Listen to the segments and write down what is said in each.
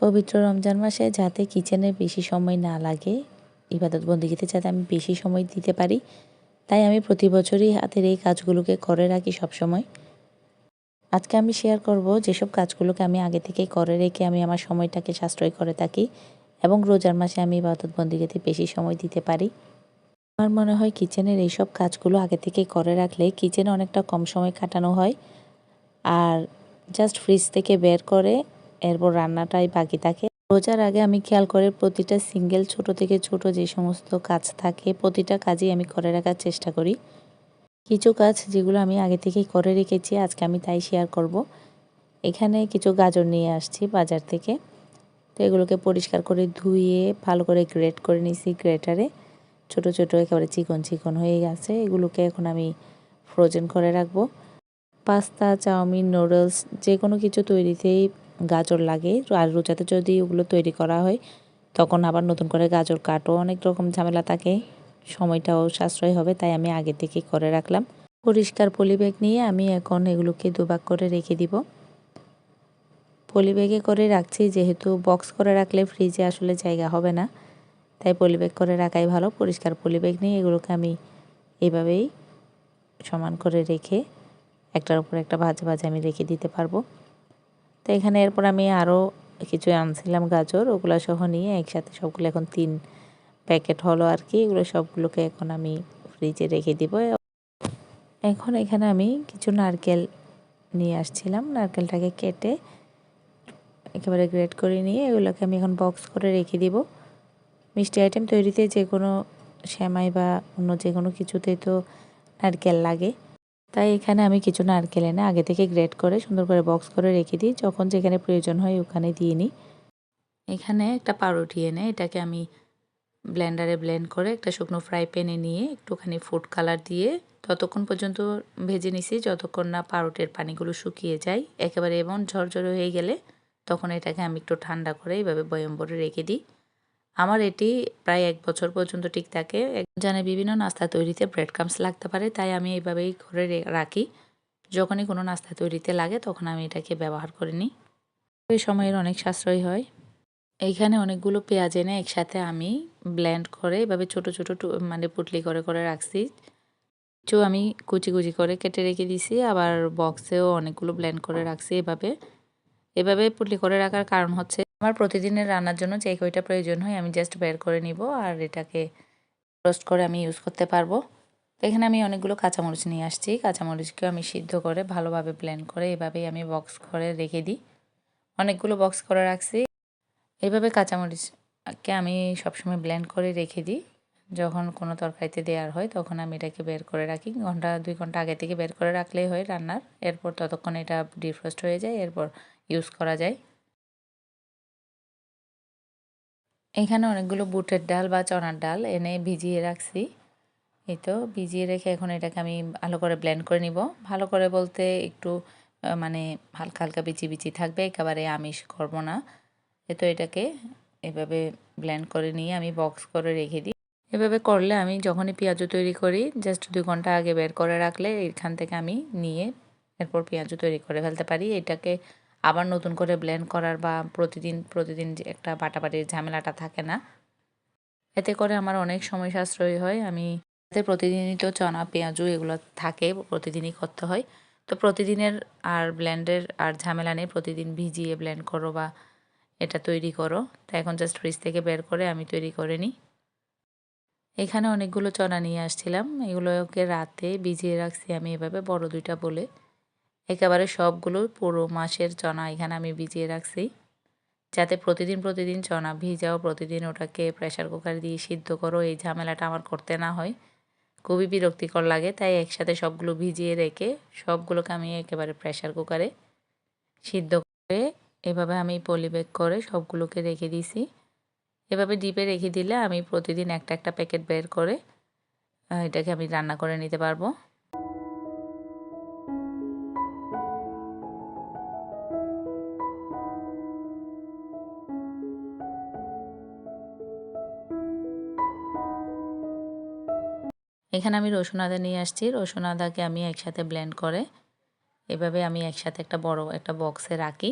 পবিত্র রমজান মাসে যাতে কিচেনে বেশি সময় না লাগে, ইবাদত বন্দিগিতে যাতে আমি বেশি সময় দিতে পারি, তাই আমি প্রতি বছরই হাতের এই কাজগুলোকে করে রাখি সবসময়। আজকে আমি শেয়ার করব যেসব কাজগুলোকে আমি আগে থেকেই করে রেখে আমি আমার সময়টাকে সাশ্রয় করে থাকি এবং রোজার মাসে আমি ইবাদত বন্দিগিতে বেশি সময় দিতে পারি। আমার মনে হয় কিচেনের এইসব কাজগুলো আগে থেকেই করে রাখলে কিচেনে অনেকটা কম সময় কাটানো হয়। আর জাস্ট ফ্রিজ থেকে বের করে এরপর রান্নাটাই বাকি থাকে। রোজার আগে আমি খেয়াল করে প্রতিটা সিঙ্গেল ছোট থেকে ছোট যে সমস্ত কাজ থাকে, প্রতিটা কাজই আমি করে রাখার চেষ্টা করি। কিছু কাজ যেগুলো আমি আগে থেকেই করে রেখেছি, আজকে আমি তাই শেয়ার করব। এখানে কিছু গাজর নিয়ে আসছি বাজার থেকে। তো এগুলোকে পরিষ্কার করে ধুয়ে, ভালো করে গ্রেট করে নিছি গ্রেটারে ছোট ছোট একেবারে চিকন চিকন হয়ে গেছে। এগুলোকে এখন আমি ফ্রোজেন করে রাখব। পাস্তা, চাউমিন নুডলস যে কোনো কিছু তৈরিতেই গাজর লাগে। আর রোজাতে যদি ওগুলো তৈরি করা হয়, তখন আবার নতুন করে গাজর কাটো অনেক রকম ঝামেলা থাকে। সময়টাও সাশ্রয় হবে, তাই আমি আগে থেকে করে রাখলাম। পরিষ্কার পলিব্যাগ নিয়ে আমি এখন এগুলোকে দুভাগ করে রেখে দিব। পলিব্যাগে করে রাখছি, যেহেতু বক্স করে রাখলে ফ্রিজে আসলে জায়গা হবে না। তাই পলিব্যাগ করে রাখাই ভালো। পরিষ্কার পলিব্যাগ নিয়ে এগুলোকে আমি এভাবেই সমান করে রেখে একটার উপর একটা ভাজা ভাজা আমি রেখে দিতে পারব। তো এখানে এরপর আমি আরও কিছু আনছিলাম গাজর, ওগুলো সহ নিয়ে একসাথে সবগুলো এখন তিন প্যাকেট হলো আর কি, এগুলো সবগুলোকে এখন আমি ফ্রিজে রেখে দিব। এখন এখানে আমি কিছু নারকেল নিয়ে আসছিলাম, নারকেলটাকে কেটে একেবারে গ্রেট করে নিয়ে এগুলোকে আমি এখন বক্স করে রেখে দিব। মিষ্টি আইটেম তৈরিতে যে কোনো শ্যামাই বা অন্য যে কোনো কিছুতেই তো নারকেল লাগে। তাই এখানে আমি কিছু নারকেল এনে আগে থেকে গ্রেট করে সুন্দর করে বক্স করে রেখে দিই। যখন যেখানে প্রয়োজন হয় ওখানে দিয়ে নিই। এখানে একটা পাউরুটি এনে এটাকে আমি ব্লেন্ডারে ব্লেন্ড করে একটা শুকনো ফ্রাই প্যানে নিয়ে একটুখানি ফুড কালার দিয়ে ততক্ষণ পর্যন্ত ভেজে নিছি। যতক্ষণ না পাউরুটির পানিগুলো শুকিয়ে যায়, একেবারে এমন ঝরঝরে হয়ে গেলে তখন এটাকে আমি একটু ঠান্ডা করে এইভাবে বয়ম ভরে রেখে দিই। আমার এটি প্রায় এক বছর পর্যন্ত ঠিক থাকে। জানে বিভিন্ন নাস্তা তৈরিতে ব্রেড ক্রামস লাগতে পারে, তাই আমি এইভাবেই করে রাখি। যখনই কোনো নাস্তা তৈরিতে লাগে, তখন আমি এটাকে ব্যবহার করে নিই। এই সময়ের অনেক সাশ্রয় হয়। এইখানে অনেকগুলো পেঁয়াজ এনে একসাথে আমি ব্লেন্ড করে, এভাবে ছোট ছোট মানে পুটলি করে করে রাখছি। কিছু আমি কুচি কুচি করে কেটে রেখে দিছি, আবার বক্সেও অনেকগুলো ব্লেন্ড করে রাখছি এভাবে। এভাবে পুটলি করে রাখার কারণ হচ্ছে আমার প্রতিদিনের রান্নার জন্য যে কইটা প্রয়োজন হয়, আমি জাস্ট বের করে নিব আর এটাকে রোস্ট করে আমি ইউজ করতে পারব। তো এখানে আমি অনেকগুলো কাঁচামরিচ নিয়ে আসছি। কাঁচামরিচকেও আমি সিদ্ধ করে ভালোভাবে ব্লেন্ড করে এভাবেই আমি বক্স করে রেখে দিই। অনেকগুলো বক্স করে রাখছি। এইভাবে কাঁচামরিচকে আমি সবসময় ব্লেন্ড করে রেখে দিই। যখন কোনো তরকারিতে দেওয়ার হয়, তখন আমি এটাকে বের করে রাখি। ঘণ্টা, দুই ঘণ্টা আগে থেকে বের করে রাখলেই হয় রান্নার। এরপর ততক্ষণ এটা ডিফ্রোস্ট হয়ে যায়, এরপর ইউজ করা যায়। এখানে অনেকগুলো বুটের ডাল বা চনার ডাল এনে ভিজিয়ে রাখছি। এই তো, ভিজিয়ে রেখে এখন এটাকে আমি ভালো করে ব্লেন্ড করে নিব। ভালো করে বলতে একটু মানে হালকা হালকা বিচি বিচি থাকবে, একেবারে আমিষ করব না। এ তো এটাকে এভাবে ব্লেন্ড করে নিয়ে আমি বক্স করে রেখে দিই। এভাবে করলে আমি যখনই পেঁয়াজু তৈরি করি জাস্ট দুই ঘণ্টা আগে বের করে রাখলে এখান থেকে আমি নিয়ে এরপর পেঁয়াজু তৈরি করে ফেলতে পারি। এটাকে আবার নতুন করে ব্লেন্ড করার বা প্রতিদিন প্রতিদিন যে একটা বাটাবাটির ঝামেলাটা থাকে না, এতে করে আমার অনেক সময় সাশ্রয় হয়। আমি এতে প্রতিদিনই তো চনা, পেঁয়াজু এগুলো থাকে, প্রতিদিনই করতে হয়। তো প্রতিদিনের আর ব্লেন্ডের আর ঝামেলা নেই, প্রতিদিন ভিজিয়ে ব্লেন্ড করো বা এটা তৈরি করো। তো এখন জাস্ট ফ্রিজ থেকে বের করে আমি তৈরি করে নিই। এখানে অনেকগুলো চনা নিয়ে আসছিলাম। এগুলোকে রাতে ভিজিয়ে রাখছি আমি এভাবে, বড় দুইটা বলে। একেবারে সবগুলো পুরো মাসের চনা এখানে আমি ভিজিয়ে রাখছি। যাতে প্রতিদিন প্রতিদিন চনা ভিজাও, প্রতিদিন ওটাকে প্রেশার কুকার দিয়ে সিদ্ধ করো, এই ঝামেলাটা আমার করতে না হয়। খুবই বিরক্তিকর লাগে, তাই একসাথে সবগুলো ভিজিয়ে রেখে সবগুলোকে আমি একেবারে প্রেশার কুকারে সিদ্ধ করে এভাবে আমি পলিব্যাগ করে সবগুলোকে রেখে দিছি এভাবে ডিপে রেখে দিলে আমি প্রতিদিন একটা একটা প্যাকেট বের করে এটাকে আমি রান্না করে নিতে পারব। এখানে আমি রসুন আদা নিয়ে আসছি। রসুন আদাকে আমি একসাথে ব্লেন্ড করে এভাবে আমি একসাথে একটা বড় একটা বক্সে রাখি।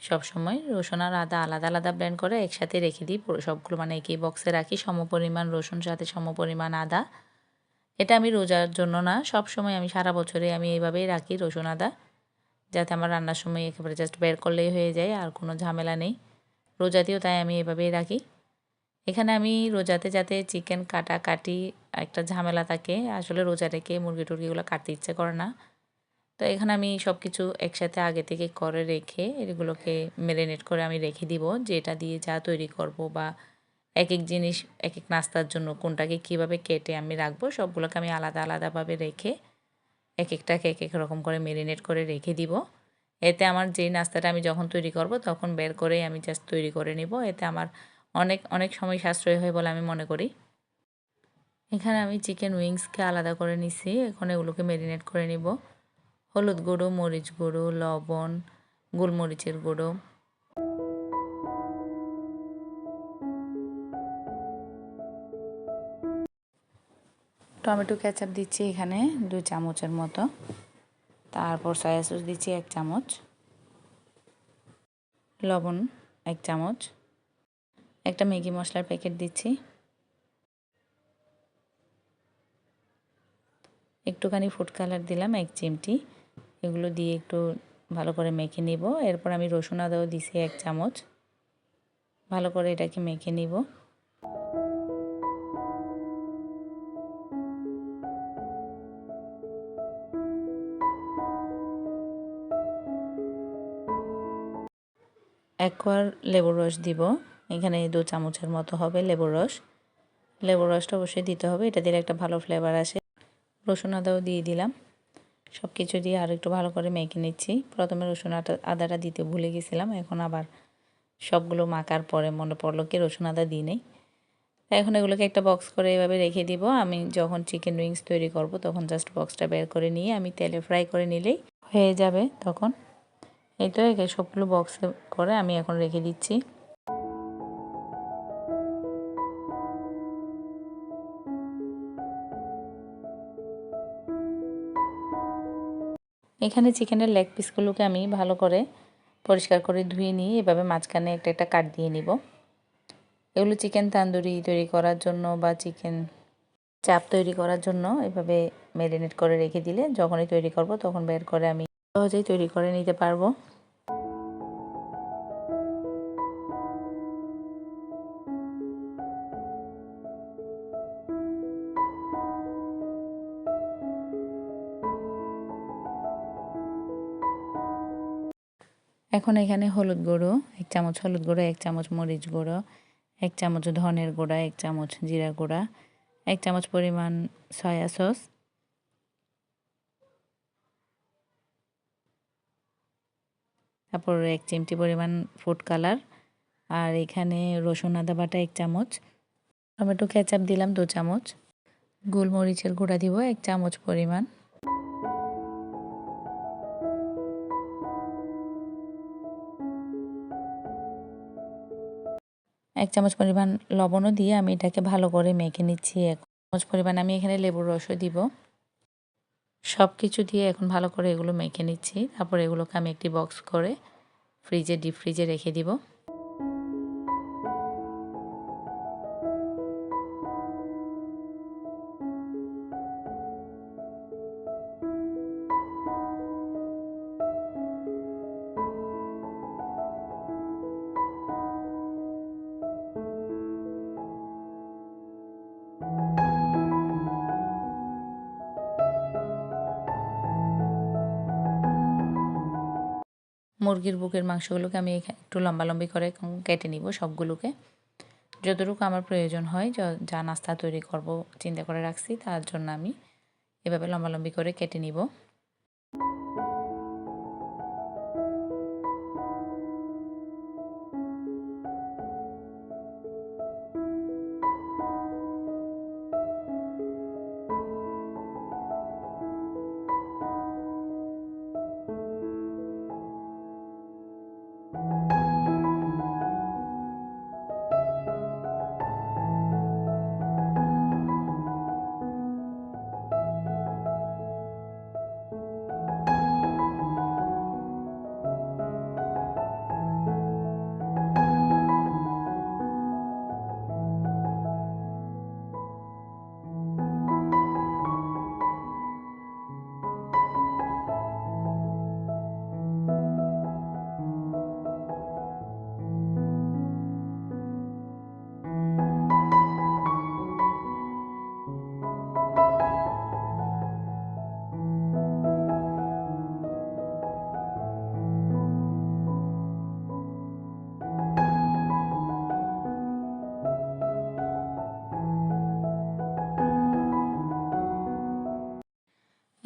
সব সময় রসুন আর আদা আলাদা আলাদা ব্লেন্ড করে একসাথে রেখে দিই। সবগুলো মানে একই বক্সে রাখি। সমপরিমাণ রসুন, সাথে সমপরিমাণ আদা। এটা আমি রোজার জন্য না সব সময় আমি সারা বছরে আমি এইভাবেই রাখি রসুন, আদা। যাতে আমার রান্নার সময় একেবারে জাস্ট বের করলেই হয়ে যায়, আর কোনো ঝামেলা নেই। রোজাতেও তাই আমি এভাবেই রাখি। এখানে আমি রোজাতে যাতে চিকেন কাটা কাটি একটা ঝামেলা থাকে, আসলে রোজা রেখে মুরগি টুরগিগুলো কাটতে ইচ্ছে করে না। তো এখানে আমি সব কিছু একসাথে আগে থেকে করে রেখে এগুলোকে ম্যারিনেট করে আমি রেখে দিব যে এটা দিয়ে যা তৈরি করব বা এক এক জিনিস এক এক নাস্তার জন্য কোনটাকে কীভাবে কেটে আমি রাখব, সবগুলোকে আমি আলাদা আলাদাভাবে রেখে এক একটাকে এক এক রকম করে ম্যারিনেট করে রেখে দিব। এতে আমার যেই নাস্তাটা আমি যখন তৈরি করব, তখন বের করেই আমি জাস্ট তৈরি করে নিব। এতে আমার অনেক অনেক সময় সাশ্রয় হয় বলে আমি মনে করি। এখানে আমি চিকেন উইংসকে আলাদা করে নিছি। এখন এগুলোকে ম্যারিনেট করে নিব। হলুদ গুঁড়ো, মরিচ গুঁড়ো, লবণ, গোলমরিচের গুঁড়ো। টমেটো কেচাপ দিচ্ছি এখানে দুই চামচের মতো। তারপর সয়া সস দিচ্ছি এক চামচ। লবণ এক চামচ। একটা ম্যাগি মশলার প্যাকেট দিচ্ছি। একটুখানি ফুড কালার দিলাম, এক চিমটি। এগুলো দিয়ে একটু ভালো করে মেখে নিব। এরপর আমি রসুন আদাও দিছি এক চামচ। ভালো করে এটাকে মেখে নিব। এক কোয়ার লেবুর রস দিব। এখানে দু চামচের মতো হবে লেবুর রস। লেবুর রসটা অবশ্যই দিতে হবে, এটা দিলে একটা ভালো ফ্লেভার আসে। রসুন আদাও দিয়ে দিলাম। সব কিছু দিয়ে আর একটু ভালো করে মেখে নিচ্ছি। প্রথমে রসুন আদা, আদাটা দিতে ভুলে গেছিলাম, এখন আবার সবগুলো মাখার পরে মনে পড়ল কি রসুন আদা দিই নেই। এখন এগুলোকে একটা বক্স করে এভাবে রেখে দিব। আমি যখন চিকেন উইংস তৈরি করব, তখন জাস্ট বক্সটা বের করে নিয়ে আমি তেলে ফ্রাই করে নিলেই হয়ে যাবে তখন। এই তো সবগুলো বক্সে করে আমি এখন রেখে দিচ্ছি। এখানে চিকেনের লেগ পিসগুলোকে আমি ভালো করে পরিষ্কার করে ধুয়ে নিয়ে এভাবে মাঝখানে একটা একটা কাট দিয়ে নিব। এগুলো চিকেন তান্দুরি তৈরি করার জন্য বা চিকেন চাপ তৈরি করার জন্য এভাবে ম্যারিনেট করে রেখে দিলে যখনই তৈরি করব তখন বের করে আমি সহজেই তৈরি করে নিতে পারব। এখন এখানে হলুদ গুঁড়ো, এক চামচ হলুদ গুঁড়ো, এক চামচ মরিচ গুঁড়ো, এক চামচ ধনের গুঁড়া, এক চামচ জিরা গুঁড়া, এক চামচ পরিমাণ সয়া সস। তারপর এক চিমটি পরিমাণ ফুড কালার। আর এখানে রসুন, আদা বাটা এক চামচ। টমেটো, কেচাপ দিলাম দু চামচ। গোলমরিচের গুঁড়া দিব এক চামচ পরিমাণ। এক চামচ পরিমাণ লবণও দিয়ে আমি এটাকে ভালো করে মেখে নিচ্ছি। এক চামচ পরিমাণ আমি এখানে লেবুর রসও দিব। সব কিছু দিয়ে এখন ভালো করে এগুলো মেখে নিচ্ছি। তারপর এগুলোকে আমি একটি বক্স করে ফ্রিজে, ডিপ ফ্রিজে রেখে দিব। মুরগির বুকের মাংসগুলোকে আমি একটু লম্বা লম্বি করে কেটে নিব সবগুলোকে। যতটুকু আমার প্রয়োজন হয়, যা নাস্তা তৈরি করব, চিন্তা করে রাখছি, তার জন্য আমি এভাবে লম্বা লম্বি করে কেটে নিব।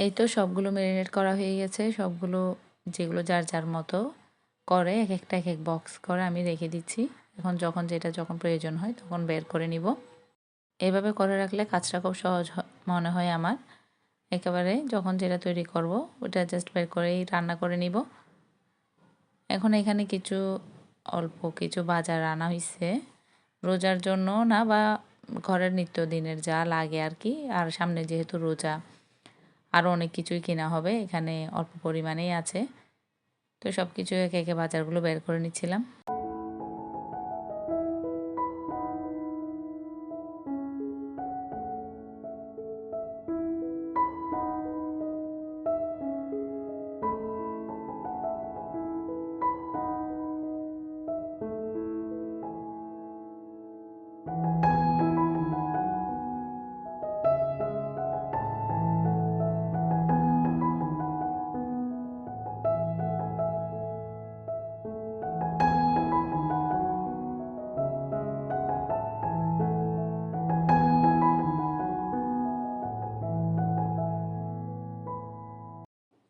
এই তো সবগুলো ম্যারিনেট করা হয়ে গেছে। সবগুলো যেগুলো যার যার মতো করে, এক একটা এক এক বক্স করে আমি রেখে দিচ্ছি। এখন যখন যেটা যখন প্রয়োজন হয় তখন বের করে নিব। এভাবে করে রাখলে কাজটা খুব সহজ মনে হয় আমার। একেবারে যখন যেটা তৈরি করব ওটা জাস্ট বের করেই রান্না করে নিব। এখন এখানে কিছু, অল্প কিছু বাজার আনা হয়েছে রোজার জন্য না বা ঘরের নিত্যদিনের যা লাগে আর কি। আর সামনে যেহেতু রোজা আরও অনেক কিছুই কেনা হবে, এখানে অল্প পরিমাণেই আছে। তো সব কিছু একে একে বাজারগুলো বের করে নিচ্ছিলাম।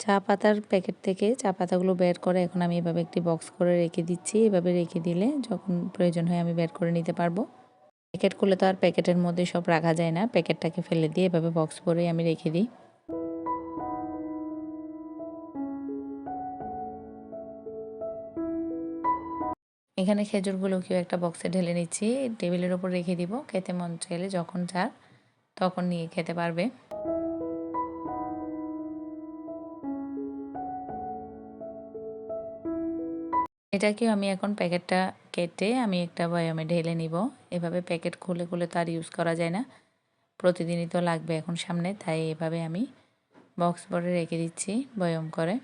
চা পাতার প্যাকেট থেকে চা পাতাগুলো বের করে এখন আমি এভাবে একটি বক্স করে রেখে দিচ্ছি। এভাবে রেখে দিলে যখন প্রয়োজন হয় আমি বের করে নিতে পারব। প্যাকেট করলে তো আর প্যাকেটের মধ্যে সব রাখা যায় না। প্যাকেটটাকে ফেলে দিয়ে এভাবে বক্স করেই আমি রেখে দিই। এখানে খেজুরগুলোকেও একটা বক্সে ঢেলে নিচ্ছি। টেবিলের ওপর রেখে দিব। খেতে মন চাইলে যখন চার তখন নিয়ে খেতে পারবে। এটাকেও আমি এখন প্যাকেটটা কেটে আমি একটা বয়ামে ঢেলে নিব। এভাবে প্যাকেট খুলে খুলে তো আর ইউজ করা যায় না। প্রতিদিনই তো লাগবে এখন সামনে, তাই এভাবে আমি বক্স ভরে রেখে দিচ্ছি বয়ম করে।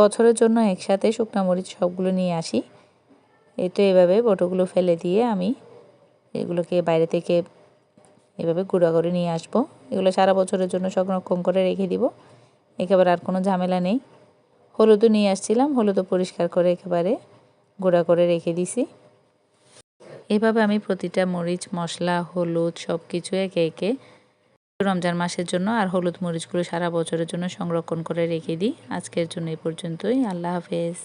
বছরের জন্য একসাথে শুকনা মরিচ সবগুলো নিয়ে আসি। এই তো এভাবে বটোগুলো ফেলে দিয়ে আমি এগুলোকে বাইরে থেকে এভাবে গুঁড়া করে নিয়ে আসব। এগুলো সারা বছরের জন্য সংরক্ষণ করে রেখে দিব। একেবারে আর কোনো ঝামেলা নেই। হলুদও নিয়ে আসছিলাম, হলুদও পরিষ্কার করে একেবারে গুঁড়া করে রেখে দিছি। এভাবে আমি প্রতিটা মরিচ, মশলা, হলুদ সব কিছু একে একে রমজান মাসের জন্য আর হলুদ মরিচগুলো সারা বছরের জন্য সংরক্ষণ করে রেখে দিই। আজকের জন্য এই পর্যন্তই। আল্লাহ হাফেজ।